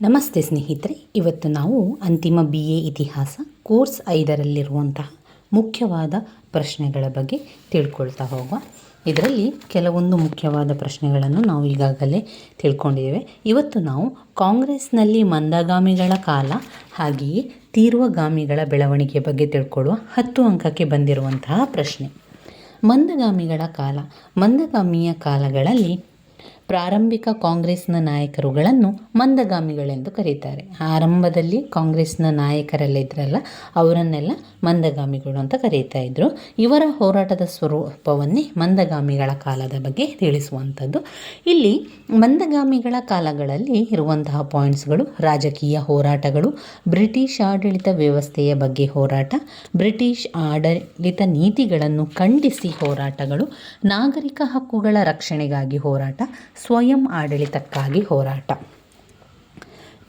ನಮಸ್ತೆ ಸ್ನೇಹಿತರೆ, ಇವತ್ತು ನಾವು ಅಂತಿಮ ಬಿ ಎ ಇತಿಹಾಸ ಕೋರ್ಸ್ ಐದರಲ್ಲಿರುವಂತಹ ಮುಖ್ಯವಾದ ಪ್ರಶ್ನೆಗಳ ಬಗ್ಗೆ ತಿಳ್ಕೊಳ್ತಾ ಹೋಗುವ. ಇದರಲ್ಲಿ ಕೆಲವೊಂದು ಮುಖ್ಯವಾದ ಪ್ರಶ್ನೆಗಳನ್ನು ನಾವು ಈಗಾಗಲೇ ತಿಳ್ಕೊಂಡಿದ್ದೇವೆ. ಇವತ್ತು ನಾವು ಕಾಂಗ್ರೆಸ್ನಲ್ಲಿ ಮಂದಗಾಮಿಗಳ ಕಾಲ, ಹಾಗೆಯೇ ತೀರ್ವಗಾಮಿಗಳ ಬೆಳವಣಿಗೆ ಬಗ್ಗೆ ತಿಳ್ಕೊಳ್ಳುವ ಹತ್ತು ಅಂಕಕ್ಕೆ ಬಂದಿರುವಂತಹ ಪ್ರಶ್ನೆ. ಮಂದಗಾಮಿಗಳ ಕಾಲ, ಮಂದಗಾಮಿಯ ಕಾಲಗಳಲ್ಲಿ ಪ್ರಾರಂಭಿಕ ಕಾಂಗ್ರೆಸ್ನ ನಾಯಕರುಗಳನ್ನು ಮಂದಗಾಮಿಗಳೆಂದು ಕರೀತಾರೆ. ಆರಂಭದಲ್ಲಿ ಕಾಂಗ್ರೆಸ್ನ ನಾಯಕರೆಲ್ಲ ಅವರನ್ನೆಲ್ಲ ಮಂದಗಾಮಿಗಳು ಅಂತ ಕರೀತಾ ಇದ್ರು. ಇವರ ಹೋರಾಟದ ಸ್ವರೂಪವನ್ನೇ ಮಂದಗಾಮಿಗಳ ಕಾಲದ ಬಗ್ಗೆ ತಿಳಿಸುವಂಥದ್ದು. ಇಲ್ಲಿ ಮಂದಗಾಮಿಗಳ ಕಾಲಗಳಲ್ಲಿ ಇರುವಂತಹ ಪಾಯಿಂಟ್ಸ್ಗಳು, ರಾಜಕೀಯ ಹೋರಾಟಗಳು, ಬ್ರಿಟಿಷ್ ಆಡಳಿತ ವ್ಯವಸ್ಥೆಯ ಬಗ್ಗೆ ಹೋರಾಟ, ಬ್ರಿಟಿಷ್ ಆಡಳಿತ ನೀತಿಗಳನ್ನು ಖಂಡಿಸಿ ಹೋರಾಟಗಳು, ನಾಗರಿಕ ಹಕ್ಕುಗಳ ರಕ್ಷಣೆಗಾಗಿ ಹೋರಾಟ ಸ್ವಯಂ ಆಡಳಿತಕ್ಕಾಗಿ ಹೋರಾಟ.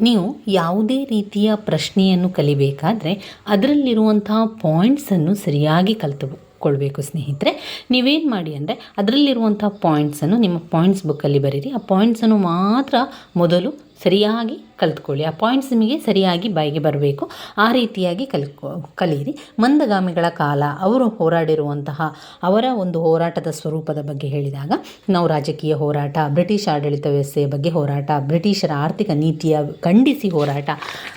ನೀವು ಯಾವುದೇ ರೀತಿಯ ಪ್ರಶ್ನೆಯನ್ನು ಕಲಿಬೇಕಾದರೆ ಅದರಲ್ಲಿರುವಂತಹ ಪಾಯಿಂಟ್ಸನ್ನು ಸರಿಯಾಗಿ ಕಲಿತುಕೊಳ್ಬೇಕು ಸ್ನೇಹಿತರೆ. ನೀವೇನು ಮಾಡಿ ಅಂದರೆ ಅದರಲ್ಲಿರುವಂಥ ಪಾಯಿಂಟ್ಸನ್ನು ನಿಮ್ಮ ಪಾಯಿಂಟ್ಸ್ ಬುಕ್ಕಲ್ಲಿ ಬರೀರಿ. ಆ ಪಾಯಿಂಟ್ಸನ್ನು ಮಾತ್ರ ಮೊದಲು ಸರಿಯಾಗಿ ಕಲಿತ್ಕೊಳ್ಳಿ. ಆ ಪಾಯಿಂಟ್ಸ್ ನಿಮಗೆ ಸರಿಯಾಗಿ ಬಾಯಿಗೆ ಬರಬೇಕು. ಆ ರೀತಿಯಾಗಿ ಕಲಿತ್ಕೊ ಕಲಿಯಿರಿ ಮಂದಗಾಮಿಗಳ ಕಾಲ, ಅವರು ಹೋರಾಡಿರುವಂತಹ, ಅವರ ಒಂದು ಹೋರಾಟದ ಸ್ವರೂಪದ ಬಗ್ಗೆ ಹೇಳಿದಾಗ, ನಾವು ರಾಜಕೀಯ ಹೋರಾಟ, ಬ್ರಿಟಿಷ್ ಆಡಳಿತ ವ್ಯವಸ್ಥೆಯ ಬಗ್ಗೆ ಹೋರಾಟ, ಬ್ರಿಟಿಷರ ಆರ್ಥಿಕ ನೀತಿಯ ಖಂಡಿಸಿ ಹೋರಾಟ,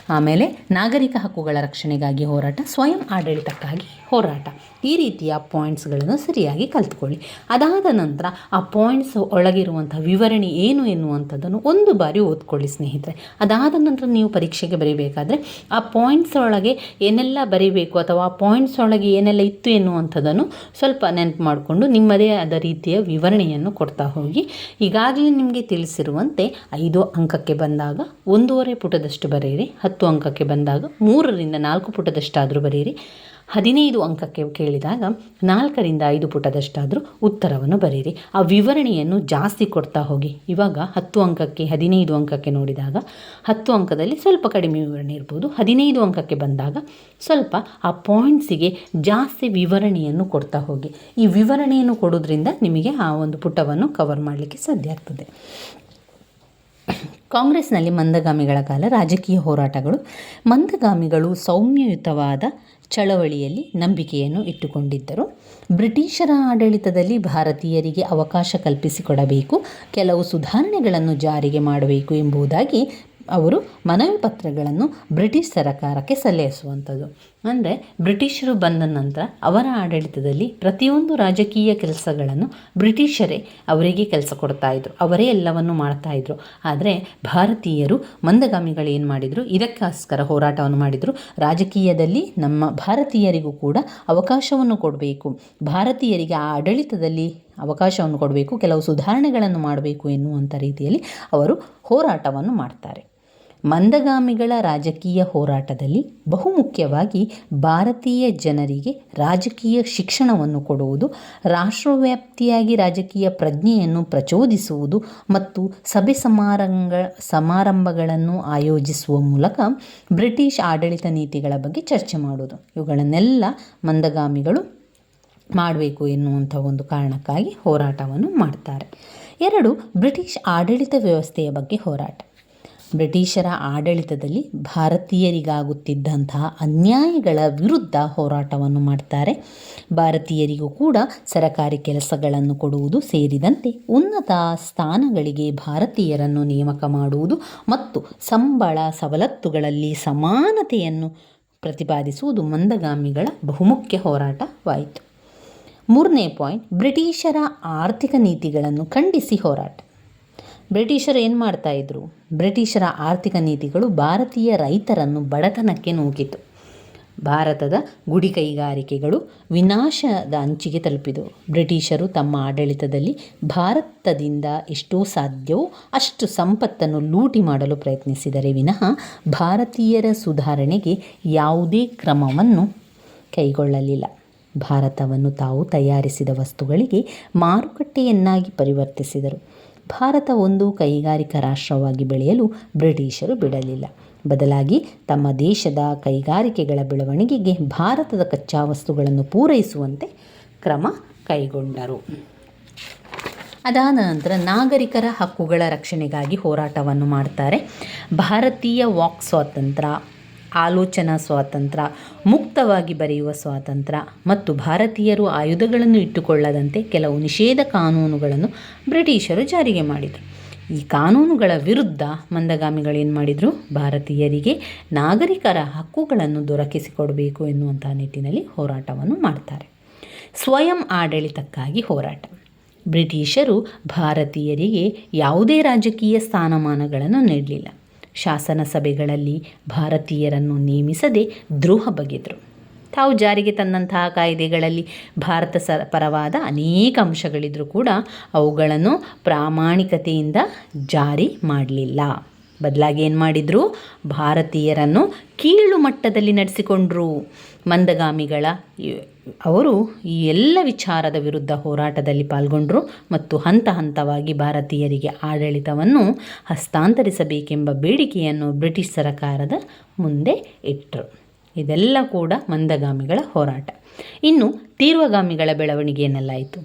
ಆಮೇಲೆ ನಾಗರಿಕ ಹಕ್ಕುಗಳ ರಕ್ಷಣೆಗಾಗಿ ಹೋರಾಟ, ಸ್ವಯಂ ಆಡಳಿತಕ್ಕಾಗಿ ಹೋರಾಟ. ಈ ರೀತಿಯ ಪಾಯಿಂಟ್ಸ್ಗಳನ್ನು ಸರಿಯಾಗಿ ಕಲಿತ್ಕೊಳ್ಳಿ. ಅದಾದ ನಂತರ ಆ ಪಾಯಿಂಟ್ಸ್ ಒಳಗಿರುವಂಥ ವಿವರಣೆ ಏನು ಎನ್ನುವಂಥದ್ದನ್ನು ಒಂದು ಬಾರಿ ಓದ್ಕೊಳ್ಳಿ. ಸ್ನೇಹಿತರೆ. ಅದಾದ ನಂತರ ನೀವು ಪರೀಕ್ಷೆಗೆ ಬರೀಬೇಕಾದ್ರೆ ಆ ಪಾಯಿಂಟ್ಸ್ ಒಳಗೆ ಏನೆಲ್ಲ ಬರೀಬೇಕು ಅಥವಾ ಆ ಪಾಯಿಂಟ್ಸ್ ಒಳಗೆ ಏನೆಲ್ಲ ಇತ್ತು ಎನ್ನುವಂಥದ್ದನ್ನು ಸ್ವಲ್ಪ ನೆನಪು ಮಾಡಿಕೊಂಡು ನಿಮ್ಮದೇ ಆದ ರೀತಿಯ ವಿವರಣೆಯನ್ನು ಕೊಡ್ತಾ ಹೋಗಿ. ಈಗಾಗಲೇ ನಿಮಗೆ ತಿಳಿಸಿರುವಂತೆ ಐದು ಅಂಕಕ್ಕೆ ಬಂದಾಗ ಒಂದೂವರೆ ಪುಟದಷ್ಟು ಬರೆಯಿರಿ, ಹತ್ತು ಅಂಕಕ್ಕೆ ಬಂದಾಗ ಮೂರರಿಂದ ನಾಲ್ಕು ಪುಟದಷ್ಟಾದರೂ ಬರೆಯಿರಿ. ಹದಿನೈದು ಅಂಕಕ್ಕೆ ಕೇಳಿದಾಗ ನಾಲ್ಕರಿಂದ ಐದು ಪುಟದಷ್ಟಾದರೂ ಉತ್ತರವನ್ನು ಬರೀರಿ. ಆ ವಿವರಣೆಯನ್ನು ಜಾಸ್ತಿ ಕೊಡ್ತಾ ಹೋಗಿ. ಇವಾಗ ಹತ್ತು ಅಂಕಕ್ಕೆ, ಹದಿನೈದು ಅಂಕಕ್ಕೆ ನೋಡಿದಾಗ ಹತ್ತು ಅಂಕದಲ್ಲಿ ಸ್ವಲ್ಪ ಕಡಿಮೆ ವಿವರಣೆ ಇರ್ಬೋದು. ಹದಿನೈದು ಅಂಕಕ್ಕೆ ಬಂದಾಗ ಸ್ವಲ್ಪ ಆ ಪಾಯಿಂಟ್ಸಿಗೆ ಜಾಸ್ತಿ ವಿವರಣೆಯನ್ನು ಕೊಡ್ತಾ ಹೋಗಿ. ಈ ವಿವರಣೆಯನ್ನು ಕೊಡೋದ್ರಿಂದ ನಿಮಗೆ ಆ ಒಂದು ಪುಟವನ್ನು ಕವರ್ ಮಾಡಲಿಕ್ಕೆ ಸಾಧ್ಯ ಆಗ್ತದೆ. ಕಾಂಗ್ರೆಸ್ನಲ್ಲಿ ಮಂದಗಾಮಿಗಳ ಕಾಲ ರಾಜಕೀಯ ಹೋರಾಟಗಳು. ಮಂದಗಾಮಿಗಳು ಸೌಮ್ಯಯುತವಾದ ಚಳವಳಿಯಲ್ಲಿ ನಂಬಿಕೆಯನ್ನು ಇಟ್ಟುಕೊಂಡಿದ್ದರು. ಬ್ರಿಟಿಷರ ಆಡಳಿತದಲ್ಲಿ ಭಾರತೀಯರಿಗೆ ಅವಕಾಶ ಕಲ್ಪಿಸಿಕೊಡಬೇಕು, ಕೆಲವು ಸುಧಾರಣೆಗಳನ್ನು ಜಾರಿಗೆ ಮಾಡಬೇಕು ಎಂಬುದಾಗಿ ಅವರು ಮನವಿ ಪತ್ರಗಳನ್ನು ಬ್ರಿಟಿಷ್ ಸರಕಾರಕ್ಕೆ ಸಲ್ಲಿಸುವಂಥದ್ದು. ಅಂದರೆ ಬ್ರಿಟಿಷರು ಬಂದ ನಂತರ ಅವರ ಆಡಳಿತದಲ್ಲಿ ಪ್ರತಿಯೊಂದು ರಾಜಕೀಯ ಕೆಲಸಗಳನ್ನು ಬ್ರಿಟಿಷರೇ ಅವರಿಗೆ ಕೆಲಸ ಕೊಡ್ತಾಯಿದ್ರು ಅವರೇ ಎಲ್ಲವನ್ನು ಮಾಡ್ತಾಯಿದ್ರು ಆದರೆ ಭಾರತೀಯರು ಮಂದಗಾಮಿಗಳು ಏನು ಮಾಡಿದರು? ಇದಕ್ಕೋಸ್ಕರ ಹೋರಾಟವನ್ನು ಮಾಡಿದರು. ರಾಜಕೀಯದಲ್ಲಿ ನಮ್ಮ ಭಾರತೀಯರಿಗೂ ಕೂಡ ಅವಕಾಶವನ್ನು ಕೊಡಬೇಕು. ಭಾರತೀಯರಿಗೆ ಆ ಆಡಳಿತದಲ್ಲಿ ಅವಕಾಶವನ್ನು ಕೊಡಬೇಕು. ಕೆಲವು ಸುಧಾರಣೆಗಳನ್ನು ಮಾಡಬೇಕು ಎನ್ನುವಂಥ ರೀತಿಯಲ್ಲಿ ಅವರು ಹೋರಾಟವನ್ನು ಮಾಡ್ತಾರೆ. ಮಂದಗಾಮಿಗಳ ರಾಜಕೀಯ ಹೋರಾಟದಲ್ಲಿ ಬಹುಮುಖ್ಯವಾಗಿ ಭಾರತೀಯ ಜನರಿಗೆ ರಾಜಕೀಯ ಶಿಕ್ಷಣವನ್ನು ಕೊಡುವುದು, ರಾಷ್ಟ್ರವ್ಯಾಪ್ತಿಯಾಗಿ ರಾಜಕೀಯ ಪ್ರಜ್ಞೆಯನ್ನು ಪ್ರಚೋದಿಸುವುದು ಮತ್ತು ಸಭೆ ಸಮಾರಂಭ ಸಮಾರಂಭಗಳನ್ನು ಆಯೋಜಿಸುವ ಮೂಲಕ ಬ್ರಿಟಿಷ್ ಆಡಳಿತ ನೀತಿಗಳ ಬಗ್ಗೆ ಚರ್ಚೆ ಮಾಡುವುದು. ಇವುಗಳನ್ನೆಲ್ಲ ಮಂದಗಾಮಿಗಳು ಮಾಡಬೇಕು ಎನ್ನುವಂಥ ಒಂದು ಕಾರಣಕ್ಕಾಗಿ ಹೋರಾಟವನ್ನು ಮಾಡ್ತಾರೆ. ಎರಡು, ಬ್ರಿಟಿಷ್ ಆಡಳಿತ ವ್ಯವಸ್ಥೆಯ ಬಗ್ಗೆ ಹೋರಾಟ. ಬ್ರಿಟಿಷರ ಆಡಳಿತದಲ್ಲಿ ಭಾರತೀಯರಿಗಾಗುತ್ತಿದ್ದಂತಹ ಅನ್ಯಾಯಗಳ ವಿರುದ್ಧ ಹೋರಾಟವನ್ನು ಮಾಡ್ತಾರೆ. ಭಾರತೀಯರಿಗೂ ಕೂಡ ಸರಕಾರಿ ಕೆಲಸಗಳನ್ನು ಕೊಡುವುದು ಸೇರಿದಂತೆ ಉನ್ನತ ಸ್ಥಾನಗಳಿಗೆ ಭಾರತೀಯರನ್ನು ನೇಮಕ ಮಾಡುವುದು ಮತ್ತು ಸಂಬಳ ಸವಲತ್ತುಗಳಲ್ಲಿ ಸಮಾನತೆಯನ್ನು ಪ್ರತಿಪಾದಿಸುವುದು ಮಂದಗಾಮಿಗಳ ಬಹುಮುಖ್ಯ ಹೋರಾಟವಾಯಿತು. ಮೂರನೇ ಪಾಯಿಂಟ್, ಬ್ರಿಟಿಷರ ಆರ್ಥಿಕ ನೀತಿಗಳನ್ನು ಖಂಡಿಸಿ ಹೋರಾಟ. ಬ್ರಿಟಿಷರು ಏನು ಮಾಡ್ತಾಯಿದ್ರು ಬ್ರಿಟಿಷರ ಆರ್ಥಿಕ ನೀತಿಗಳು ಭಾರತೀಯ ರೈತರನ್ನು ಬಡತನಕ್ಕೆ ನೂಕಿತು. ಭಾರತದ ಗುಡಿ ಕೈಗಾರಿಕೆಗಳು ವಿನಾಶದ ಅಂಚಿಗೆ ತಲುಪಿದವು. ಬ್ರಿಟಿಷರು ತಮ್ಮ ಆಡಳಿತದಲ್ಲಿ ಭಾರತದಿಂದ ಎಷ್ಟೋ ಸಾಧ್ಯವೋ ಅಷ್ಟು ಸಂಪತ್ತನ್ನು ಲೂಟಿ ಮಾಡಲು ಪ್ರಯತ್ನಿಸಿದರೆ ವಿನಃ ಭಾರತೀಯರ ಸುಧಾರಣೆಗೆ ಯಾವುದೇ ಕ್ರಮವನ್ನು ಕೈಗೊಳ್ಳಲಿಲ್ಲ. ಭಾರತವನ್ನು ತಾವು ತಯಾರಿಸಿದ ವಸ್ತುಗಳಿಗೆ ಮಾರುಕಟ್ಟೆಯನ್ನಾಗಿ ಪರಿವರ್ತಿಸಿದರು. ಭಾರತ ಒಂದು ಕೈಗಾರಿಕಾ ರಾಷ್ಟ್ರವಾಗಿ ಬೆಳೆಯಲು ಬ್ರಿಟಿಷರು ಬಿಡಲಿಲ್ಲ. ಬದಲಾಗಿ ತಮ್ಮ ದೇಶದ ಕೈಗಾರಿಕೆಗಳ ಬೆಳವಣಿಗೆಗೆ ಭಾರತದ ಕಚ್ಚಾ ವಸ್ತುಗಳನ್ನು ಪೂರೈಸುವಂತೆ ಕ್ರಮ ಕೈಗೊಂಡರು. ಅದಾದ ನಂತರ ನಾಗರಿಕರ ಹಕ್ಕುಗಳ ರಕ್ಷಣೆಗಾಗಿ ಹೋರಾಟವನ್ನು ಮಾಡ್ತಾರೆ ಭಾರತೀಯ ವಾಕ್ ಸ್ವಾತಂತ್ರ್ಯ ಆಲೋಚನಾ ಸ್ವಾತಂತ್ರ್ಯ, ಮುಕ್ತವಾಗಿ ಬರೆಯುವ ಸ್ವಾತಂತ್ರ್ಯ ಮತ್ತು ಭಾರತೀಯರು ಆಯುಧಗಳನ್ನು ಇಟ್ಟುಕೊಳ್ಳದಂತೆ ಕೆಲವು ನಿಷೇಧ ಕಾನೂನುಗಳನ್ನು ಬ್ರಿಟಿಷರು ಜಾರಿಗೆ ಮಾಡಿದರು. ಈ ಕಾನೂನುಗಳ ವಿರುದ್ಧ ಮಂದಗಾಮಿಗಳೇನು ಮಾಡಿದರು? ಭಾರತೀಯರಿಗೆ ನಾಗರಿಕರ ಹಕ್ಕುಗಳನ್ನು ದೊರಕಿಸಿಕೊಡಬೇಕು ಎನ್ನುವಂಥ ನಿಟ್ಟಿನಲ್ಲಿ ಹೋರಾಟವನ್ನು ಮಾಡ್ತಾರೆ. ಸ್ವಯಂ ಆಡಳಿತಕ್ಕಾಗಿ ಹೋರಾಟ. ಬ್ರಿಟಿಷರು ಭಾರತೀಯರಿಗೆ ಯಾವುದೇ ರಾಜಕೀಯ ಸ್ಥಾನಮಾನಗಳನ್ನು ನೀಡಲಿಲ್ಲ. ಶಾಸನ ಸಭೆಗಳಲ್ಲಿ ಭಾರತೀಯರನ್ನು ನೇಮಿಸದೆ ದ್ರೋಹ ಬಗೆದರು. ತಾವು ಜಾರಿಗೆ ತಂದಂತಹ ಕಾಯ್ದೆಗಳಲ್ಲಿ ಭಾರತ ಸ ಪರವಾದ ಅನೇಕ ಅಂಶಗಳಿದ್ದರೂ ಕೂಡ ಅವುಗಳನ್ನು ಪ್ರಾಮಾಣಿಕತೆಯಿಂದ ಜಾರಿ ಮಾಡಲಿಲ್ಲ. ಬದಲಾಗಿ ಏನು ಮಾಡಿದರು? ಭಾರತೀಯರನ್ನು ಕೀಳು ಮಟ್ಟದಲ್ಲಿ ನಡೆಸಿಕೊಂಡ್ರು. ಮಂದಗಾಮಿಗಳ ಅವರು ಈ ಎಲ್ಲ ವಿಚಾರದ ವಿರುದ್ಧ ಹೋರಾಟದಲ್ಲಿ ಪಾಲ್ಗೊಂಡರು ಮತ್ತು ಹಂತ ಹಂತವಾಗಿ ಭಾರತೀಯರಿಗೆ ಆಡಳಿತವನ್ನು ಹಸ್ತಾಂತರಿಸಬೇಕೆಂಬ ಬೇಡಿಕೆಯನ್ನು ಬ್ರಿಟಿಷ್ ಸರಕಾರದ ಮುಂದೆ ಇಟ್ಟರು ಇದೆಲ್ಲ ಕೂಡ ಮಂದಗಾಮಿಗಳ ಹೋರಾಟ. ಇನ್ನು ತೀರ್ವಗಾಮಿಗಳ ಬೆಳವಣಿಗೆ ಎನ್ನಲಾಯಿತು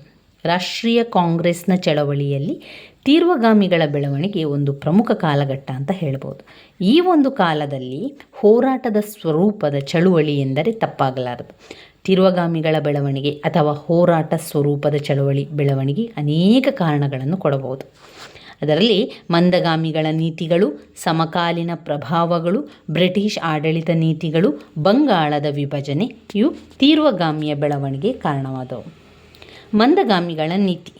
ರಾಷ್ಟ್ರೀಯ ಕಾಂಗ್ರೆಸ್ನ ಚಳವಳಿಯಲ್ಲಿ ತೀವ್ರಗಾಮಿಗಳ ಬೆಳವಣಿಗೆ ಒಂದು ಪ್ರಮುಖ ಕಾಲಘಟ್ಟ ಅಂತ ಹೇಳ್ಬೋದು. ಈ ಒಂದು ಕಾಲದಲ್ಲಿ ಹೋರಾಟದ ಸ್ವರೂಪದ ಚಳುವಳಿ ಎಂದರೆ ತಪ್ಪಾಗಲಾರದು. ತಿರುವಗಾಮಿಗಳ ಬೆಳವಣಿಗೆ ಅಥವಾ ಹೋರಾಟ ಸ್ವರೂಪದ ಚಳುವಳಿ ಬೆಳವಣಿಗೆ ಅನೇಕ ಕಾರಣಗಳನ್ನು ಕೊಡಬಹುದು. ಅದರಲ್ಲಿ ಮಂದಗಾಮಿಗಳ ನೀತಿಗಳು, ಸಮಕಾಲೀನ ಪ್ರಭಾವಗಳು, ಬ್ರಿಟಿಷ್ ಆಡಳಿತ ನೀತಿಗಳು, ಬಂಗಾಳದ ವಿಭಜನೆ ಇವು ತೀರ್ವಗಾಮಿಯ ಬೆಳವಣಿಗೆ ಕಾರಣವಾದವು. ಮಂದಗಾಮಿಗಳ ನೀತಿ.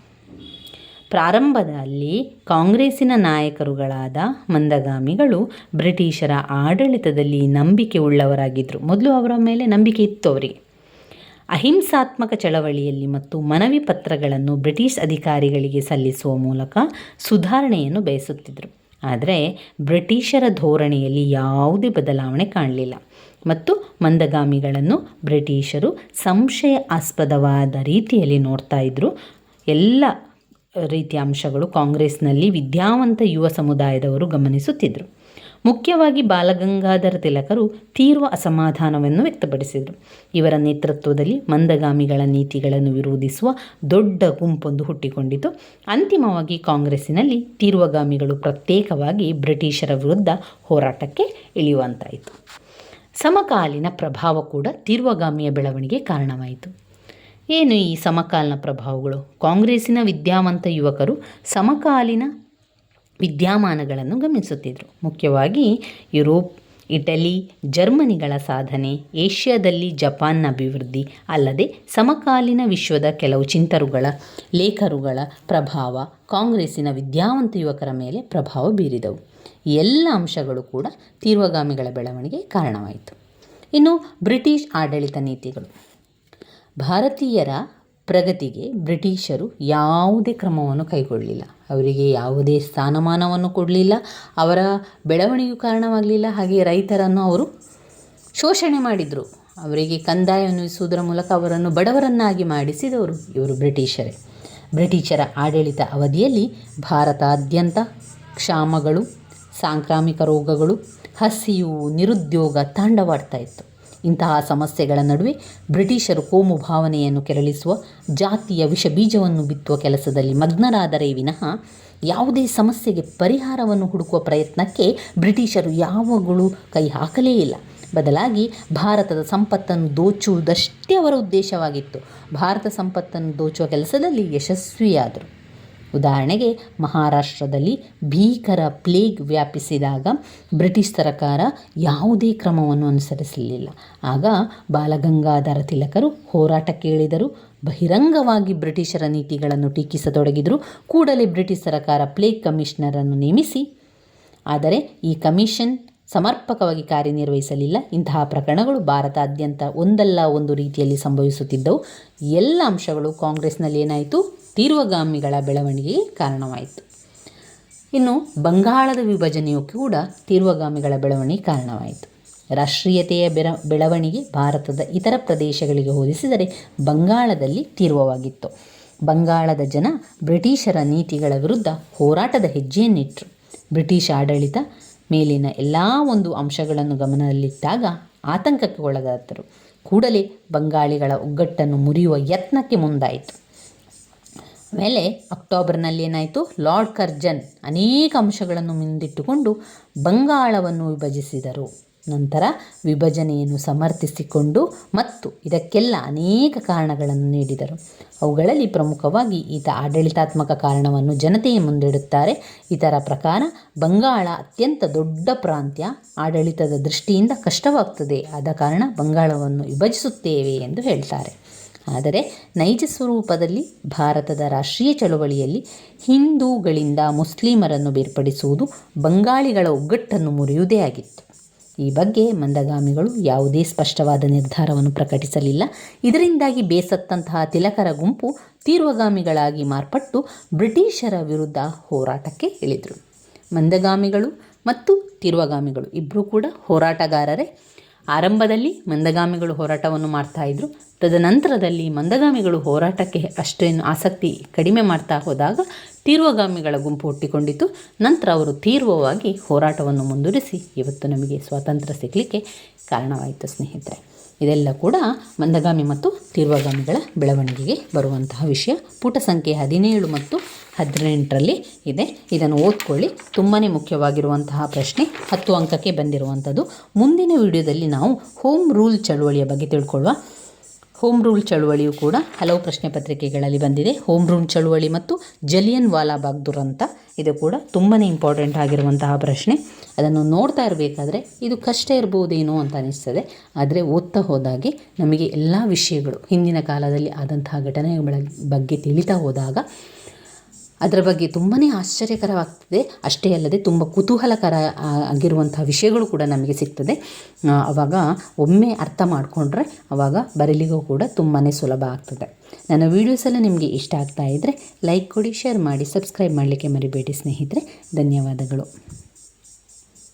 ಪ್ರಾರಂಭದಲ್ಲಿ ಕಾಂಗ್ರೆಸ್ಸಿನ ನಾಯಕರುಗಳಾದ ಮಂದಗಾಮಿಗಳು ಬ್ರಿಟಿಷರ ಆಡಳಿತದಲ್ಲಿ ನಂಬಿಕೆ ಉಳ್ಳವರಾಗಿದ್ದರು ಮೊದಲು ಅವರ ಮೇಲೆ ನಂಬಿಕೆ ಇತ್ತು ಅವರಿಗೆ. ಅಹಿಂಸಾತ್ಮಕ ಚಳವಳಿಯಲ್ಲಿ ಮತ್ತು ಮನವಿ ಪತ್ರಗಳನ್ನು ಬ್ರಿಟಿಷ್ ಅಧಿಕಾರಿಗಳಿಗೆ ಸಲ್ಲಿಸುವ ಮೂಲಕ ಸುಧಾರಣೆಯನ್ನು ಬಯಸುತ್ತಿದ್ದರು ಆದರೆ ಬ್ರಿಟಿಷರ ಧೋರಣೆಯಲ್ಲಿ ಯಾವುದೇ ಬದಲಾವಣೆ ಕಾಣಲಿಲ್ಲ. ಮತ್ತು ಮಂದಗಾಮಿಗಳನ್ನು ಬ್ರಿಟಿಷರು ಸಂಶಯಾಸ್ಪದವಾದ ರೀತಿಯಲ್ಲಿ ನೋಡ್ತಾ ಇದ್ದರು ಎಲ್ಲ ರೀತಿಯ ಅಂಶಗಳು ಕಾಂಗ್ರೆಸ್ನಲ್ಲಿ ವಿದ್ಯಾವಂತ ಯುವ ಸಮುದಾಯದವರು ಗಮನಿಸುತ್ತಿದ್ದರು ಮುಖ್ಯವಾಗಿ ಬಾಲಗಂಗಾಧರ ತಿಲಕರು ತೀವ್ರ ಅಸಮಾಧಾನವನ್ನು ವ್ಯಕ್ತಪಡಿಸಿದರು. ಇವರ ನೇತೃತ್ವದಲ್ಲಿ ಮಂದಗಾಮಿಗಳ ನೀತಿಗಳನ್ನು ವಿರೋಧಿಸುವ ದೊಡ್ಡ ಗುಂಪೊಂದು ಹುಟ್ಟಿಕೊಂಡಿತು. ಅಂತಿಮವಾಗಿ ಕಾಂಗ್ರೆಸ್ಸಿನಲ್ಲಿ ತೀರ್ವಗಾಮಿಗಳು ಪ್ರತ್ಯೇಕವಾಗಿ ಬ್ರಿಟಿಷರ ವಿರುದ್ಧ ಹೋರಾಟಕ್ಕೆ ಇಳಿಯುವಂತಾಯಿತು. ಸಮಕಾಲೀನ ಪ್ರಭಾವ ಕೂಡ ತೀರ್ವಗಾಮಿಯ ಬೆಳವಣಿಗೆ ಕಾರಣವಾಯಿತು. ಏನು ಈ ಸಮಕಾಲೀನ ಪ್ರಭಾವಗಳು? ಕಾಂಗ್ರೆಸ್ಸಿನ ವಿದ್ಯಾವಂತ ಯುವಕರು ಸಮಕಾಲೀನ ವಿದ್ಯಮಾನಗಳನ್ನು ಗಮನಿಸುತ್ತಿದ್ದರು ಮುಖ್ಯವಾಗಿ ಯುರೋಪ್, ಇಟಲಿ, ಜರ್ಮನಿಗಳ ಸಾಧನೆ, ಏಷ್ಯಾದಲ್ಲಿ ಜಪಾನ್ನ ಅಭಿವೃದ್ಧಿ, ಅಲ್ಲದೆ ಸಮಕಾಲೀನ ವಿಶ್ವದ ಕೆಲವು ಚಿಂತರುಗಳ, ಲೇಖರುಗಳ ಪ್ರಭಾವ ಕಾಂಗ್ರೆಸ್ಸಿನ ವಿದ್ಯಾವಂತ ಯುವಕರ ಮೇಲೆ ಪ್ರಭಾವ ಬೀರಿದವು. ಎಲ್ಲ ಅಂಶಗಳು ಕೂಡ ತೀರ್ವಗಾಮಿಗಳ ಬೆಳವಣಿಗೆ ಕಾರಣವಾಯಿತು. ಇನ್ನು ಬ್ರಿಟಿಷ್ ಆಡಳಿತ ನೀತಿಗಳು. ಭಾರತೀಯರ ಪ್ರಗತಿಗೆ ಬ್ರಿಟಿಷರು ಯಾವುದೇ ಕ್ರಮವನ್ನು ಕೈಗೊಳ್ಳಲಿಲ್ಲ. ಅವರಿಗೆ ಯಾವುದೇ ಸ್ಥಾನಮಾನವನ್ನು ಕೊಡಲಿಲ್ಲ. ಅವರ ಬೆಳವಣಿಗೆಗೂ ಕಾರಣವಾಗಲಿಲ್ಲ. ಹಾಗೆ ರೈತರನ್ನು ಅವರು ಶೋಷಣೆ ಮಾಡಿದರು. ಅವರಿಗೆ ಕಂದಾಯವನ್ನು ಅನ್ವಯಿಸುವುದರ ಮೂಲಕ ಅವರನ್ನು ಬಡವರನ್ನಾಗಿ ಮಾಡಿಸಿದವರು ಇವರು ಬ್ರಿಟಿಷರೇ. ಬ್ರಿಟಿಷರ ಆಡಳಿತ ಅವಧಿಯಲ್ಲಿ ಭಾರತಾದ್ಯಂತ ಕ್ಷಾಮಗಳು, ಸಾಂಕ್ರಾಮಿಕ ರೋಗಗಳು ಹಸಿಯು ನಿರುದ್ಯೋಗ ತಾಂಡವಾಡ್ತಾ ಇತ್ತು. ಇಂತಹ ಸಮಸ್ಯೆಗಳ ನಡುವೆ ಬ್ರಿಟಿಷರು ಕೋಮು ಭಾವನೆಯನ್ನು ಕೆರಳಿಸುವ ಜಾತಿಯ ವಿಷ ಬೀಜವನ್ನು ಬಿತ್ತುವ ಕೆಲಸದಲ್ಲಿ ಮಗ್ನರಾದರೆ ವಿನಃ ಯಾವುದೇ ಸಮಸ್ಯೆಗೆ ಪರಿಹಾರವನ್ನು ಹುಡುಕುವ ಪ್ರಯತ್ನಕ್ಕೆ ಬ್ರಿಟಿಷರು ಯಾವಾಗಲೂ ಕೈ ಹಾಕಲೇ ಇಲ್ಲ. ಬದಲಾಗಿ ಭಾರತದ ಸಂಪತ್ತನ್ನು ದೋಚುವುದಷ್ಟೇ ಅವರ ಉದ್ದೇಶವಾಗಿತ್ತು. ಭಾರತ ಸಂಪತ್ತನ್ನು ದೋಚುವ ಕೆಲಸದಲ್ಲಿ ಯಶಸ್ವಿಯಾದರು. ಉದಾಹರಣೆಗೆ ಮಹಾರಾಷ್ಟ್ರದಲ್ಲಿ ಭೀಕರ ಪ್ಲೇಗ್ ವ್ಯಾಪಿಸಿದಾಗ ಬ್ರಿಟಿಷ್ ಸರ್ಕಾರ ಯಾವುದೇ ಕ್ರಮವನ್ನು ಅನುಸರಿಸಲಿಲ್ಲ. ಆಗ ಬಾಲಗಂಗಾಧರ ತಿಲಕರು ಹೋರಾಟಕ್ಕೆ ಇಳಿದರು ಬಹಿರಂಗವಾಗಿ ಬ್ರಿಟಿಷರ ನೀತಿಗಳನ್ನು ಟೀಕಿಸತೊಡಗಿದರು. ಕೂಡಲೇ ಬ್ರಿಟಿಷ್ ಸರ್ಕಾರ ಪ್ಲೇಗ್ ಕಮಿಷನರನ್ನು ನೇಮಿಸಿ. ಆದರೆ ಈ ಕಮಿಷನ್ ಸಮರ್ಪಕವಾಗಿ ಕಾರ್ಯನಿರ್ವಹಿಸಲಿಲ್ಲ. ಇಂತಹ ಪ್ರಕರಣಗಳು ಭಾರತಾದ್ಯಂತ ಒಂದಲ್ಲ ಒಂದು ರೀತಿಯಲ್ಲಿ ಸಂಭವಿಸುತ್ತಿದ್ದವು. ಎಲ್ಲ ಅಂಶಗಳು ಕಾಂಗ್ರೆಸ್ನಲ್ಲಿ ಏನಾಯಿತು? ತೀವ್ರಗಾಮಿಗಳ ಬೆಳವಣಿಗೆಗೆ ಕಾರಣವಾಯಿತು. ಇನ್ನು ಬಂಗಾಳದ ವಿಭಜನೆಯು ಕೂಡ ತೀರ್ವಗಾಮಿಗಳ ಬೆಳವಣಿಗೆ ಕಾರಣವಾಯಿತು. ರಾಷ್ಟ್ರೀಯತೆಯ ಬೆರ, ಬೆಳವಣಿಗೆ ಭಾರತದ ಇತರ ಪ್ರದೇಶಗಳಿಗೆ ಹೋಲಿಸಿದರೆ ಬಂಗಾಳದಲ್ಲಿ ತೀವ್ರವಾಗಿತ್ತು. ಬಂಗಾಳದ ಜನ ಬ್ರಿಟಿಷರ ನೀತಿಗಳ ವಿರುದ್ಧ ಹೋರಾಟದ ಹೆಜ್ಜೆಯನ್ನಿಟ್ಟರು ಬ್ರಿಟಿಷ್ ಆಡಳಿತ ಮೇಲಿನ ಎಲ್ಲ ಒಂದು ಅಂಶಗಳನ್ನು ಗಮನದಲ್ಲಿಟ್ಟಾಗ ಆತಂಕಕ್ಕೆ ಒಳಗಾದರು. ಕೂಡಲೇ ಬಂಗಾಳಿಗಳ ಒಗ್ಗಟ್ಟನ್ನು ಮುರಿಯುವ ಯತ್ನಕ್ಕೆ ಮುಂದಾಯಿತು. ಆಮೇಲೆ ಅಕ್ಟೋಬರ್ನಲ್ಲಿ ಏನಾಯಿತು? ಲಾರ್ಡ್ ಕರ್ಜನ್ ಅನೇಕ ಅಂಶಗಳನ್ನು ಮುಂದಿಟ್ಟುಕೊಂಡು ಬಂಗಾಳವನ್ನು ವಿಭಜಿಸಿದರು. ನಂತರ ವಿಭಜನೆಯನ್ನು ಸಮರ್ಥಿಸಿಕೊಂಡು ಮತ್ತು ಇದಕ್ಕೆಲ್ಲ ಅನೇಕ ಕಾರಣಗಳನ್ನು ನೀಡಿದರು. ಅವುಗಳಲ್ಲಿ ಪ್ರಮುಖವಾಗಿ ಈತ ಆಡಳಿತಾತ್ಮಕ ಕಾರಣವನ್ನು ಜನತೆಯ ಮುಂದಿಡುತ್ತಾರೆ. ಇದರ ಪ್ರಕಾರ ಬಂಗಾಳ ಅತ್ಯಂತ ದೊಡ್ಡ ಪ್ರಾಂತ್ಯ. ಆಡಳಿತದ ದೃಷ್ಟಿಯಿಂದ ಕಷ್ಟವಾಗ್ತದೆ. ಆದ ಕಾರಣ ಬಂಗಾಳವನ್ನು ವಿಭಜಿಸುತ್ತೇವೆ ಎಂದು ಹೇಳ್ತಾರೆ. ಆದರೆ ನೈಜ ಸ್ವರೂಪದಲ್ಲಿ ಭಾರತದ ರಾಷ್ಟ್ರೀಯ ಚಳವಳಿಯಲ್ಲಿ ಹಿಂದೂಗಳಿಂದ ಮುಸ್ಲಿಮರನ್ನು ಬೇರ್ಪಡಿಸುವುದು ಬಂಗಾಳಿಗಳ ಒಗ್ಗಟ್ಟನ್ನು ಮುರಿಯುವುದೇ ಆಗಿತ್ತು. ಈ ಬಗ್ಗೆ ಮಂದಗಾಮಿಗಳು ಯಾವುದೇ ಸ್ಪಷ್ಟವಾದ ನಿರ್ಧಾರವನ್ನು ಪ್ರಕಟಿಸಲಿಲ್ಲ. ಇದರಿಂದಾಗಿ ಬೇಸತ್ತಂತಹ ತಿಲಕರ ಗುಂಪು ತೀರ್ವಗಾಮಿಗಳಾಗಿ ಮಾರ್ಪಟ್ಟು ಬ್ರಿಟಿಷರ ವಿರುದ್ಧ ಹೋರಾಟಕ್ಕೆ ಇಳಿದರು. ಮಂದಗಾಮಿಗಳು ಮತ್ತು ತೀರ್ವಗಾಮಿಗಳು ಇಬ್ಬರೂ ಕೂಡ ಹೋರಾಟಗಾರರೇ. ಆರಂಭದಲ್ಲಿ ಮಂದಗಾಮಿಗಳು ಹೋರಾಟವನ್ನು ಮಾಡ್ತಾಯಿದ್ರು ತದನಂತರದಲ್ಲಿ ಮಂದಗಾಮಿಗಳು ಹೋರಾಟಕ್ಕೆ ಅಷ್ಟೇನು ಆಸಕ್ತಿ ಕಡಿಮೆ ಮಾಡ್ತಾ ಹೋದಾಗ ತೀರ್ವಗಾಮಿಗಳ ಗುಂಪು ಹುಟ್ಟಿಕೊಂಡಿತು ನಂತರ ಅವರು ತೀರ್ವವಾಗಿ ಹೋರಾಟವನ್ನು ಮುಂದುವರಿಸಿ ಇವತ್ತು ನಮಗೆ ಸ್ವಾತಂತ್ರ್ಯ ಸಿಗಲಿಕ್ಕೆ ಕಾರಣವಾಯಿತು ಸ್ನೇಹಿತರೆ. ಇದೆಲ್ಲ ಕೂಡ ಮಂದಗಾಮಿ ಮತ್ತು ತೀರ್ವಗಾಮಿಗಳ ಬೆಳವಣಿಗೆಗೆ ಬರುವಂತಹ ವಿಷಯ. ಪುಟ ಸಂಖ್ಯೆ ಹದಿನೇಳು ಮತ್ತು ಹದಿನೆಂಟರಲ್ಲಿ ಇದೆ. ಇದನ್ನು ಓದ್ಕೊಳ್ಳಿ. ತುಂಬಾ ಮುಖ್ಯವಾಗಿರುವಂತಹ ಪ್ರಶ್ನೆ ಹತ್ತು ಅಂಕಕ್ಕೆ ಬಂದಿರುವಂಥದ್ದು. ಮುಂದಿನ ವಿಡಿಯೋದಲ್ಲಿ ನಾವು ಹೋಮ್ ರೂಲ್ ಚಳುವಳಿಯ ಬಗ್ಗೆ ತಿಳ್ಕೊಳ್ಳುವ. ಹೋಮ್ ರೂಲ್ ಚಳುವಳಿಯು ಕೂಡ ಹಲವು ಪ್ರಶ್ನೆ ಪತ್ರಿಕೆಗಳಲ್ಲಿ ಬಂದಿದೆ. ಹೋಮ್ ರೂಲ್ ಚಳುವಳಿ ಮತ್ತು ಜಲಿಯನ್ ವಾಲಾಬಾಗ್ ದುರಂತ ಇದು ಕೂಡ ತುಂಬಾ ಇಂಪಾರ್ಟೆಂಟ್ ಆಗಿರುವಂತಹ ಪ್ರಶ್ನೆ. ಅದನ್ನು ನೋಡ್ತಾ ಇರಬೇಕಾದ್ರೆ ಇದು ಕಷ್ಟ ಇರ್ಬೋದೇನೋ ಅಂತ ಅನಿಸ್ತದೆ. ಆದರೆ ಓದ್ತಾ ಹೋದಾಗೆ ನಮಗೆ ಎಲ್ಲ ವಿಷಯಗಳು ಹಿಂದಿನ ಕಾಲದಲ್ಲಿ ಆದಂತಹ ಘಟನೆಗಳ ಬಗ್ಗೆ ತಿಳಿತಾ ಹೋದಾಗ ಅದರ ಬಗ್ಗೆ ತುಂಬಾ ಆಶ್ಚರ್ಯಕರವಾಗ್ತದೆ. ಅಷ್ಟೇ ಅಲ್ಲದೆ ತುಂಬ ಕುತೂಹಲಕರ ಆಗಿರುವಂಥ ವಿಷಯಗಳು ಕೂಡ ನಮಗೆ ಸಿಗ್ತದೆ. ಆವಾಗ ಒಮ್ಮೆ ಅರ್ಥ ಮಾಡಿಕೊಂಡ್ರೆ ಆವಾಗ ಬರೀಲಿಗೂ ಕೂಡ ತುಂಬಾ ಸುಲಭ ಆಗ್ತದೆ. ನನ್ನ ವೀಡಿಯೋಸ್ ಎಲ್ಲ ನಿಮಗೆ ಇಷ್ಟ ಆಗ್ತಾ ಇದ್ದರೆ ಲೈಕ್ ಕೊಡಿ ಶೇರ್ ಮಾಡಿ ಸಬ್ಸ್ಕ್ರೈಬ್ ಮಾಡಲಿಕ್ಕೆ ಮರಿಬೇಡಿ ಸ್ನೇಹಿತರೆ. ಧನ್ಯವಾದಗಳು.